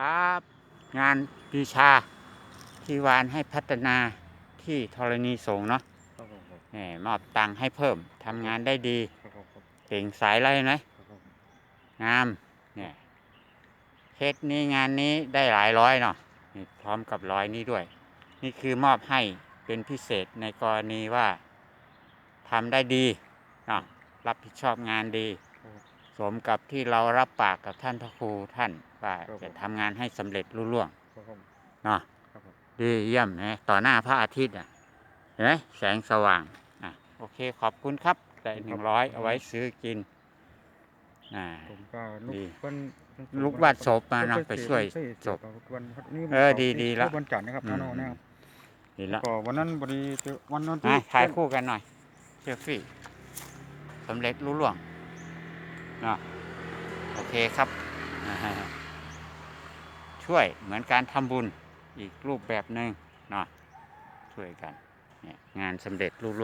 ครับ งานปีชาที่วานให้พัฒนาที่ธรณีสงฆ์เนาะครับผมครับแหมมอบตังค์ให้เพิ่มทำงานได้ดีครับผมครับเก่งสายไรไหมครับผมงามเนี่ยเคสนี้งานนี้ได้หลายร้อยเนาะนี่พร้อมกับร้อยนี้ด้วย นี่คือมอบให้เป็นพิเศษในกรณีว่าทำได้ดีเนาะรับผิดชอบงานดี สมกับที่เรารับปากกับท่านพระครูท่านว่าจะทำงานให้สำเร็จรุ่ล่วงครับผม เนาะครับผม ดีเยี่ยมนะต่อหน้าพระอาทิตย์อะเห็นไหมแสงสว่างอะโอเคขอบคุณครับได้หนึ่งร้อยเอาไว้ซื้อกินอ่า ผมก็ลูกดีเพิ่นลูกวาดศพมาเนาะไปช่วยศพวันนี้เออดีดีละ วันจันทร์นะครับอืมพาโนนะครับดีละ ก็วันนั้นพอดีเจอวันนั้นมาที่ถ่ายคู่กันหน่อยเซลฟี่สำเร็จรุ่ล่วงเนาะโอเคครับ ช่วยเหมือนการทำบุญอีกรูปแบบหนึ่งเนาะช่วยกันงานสำเร็จรุ่ล่วง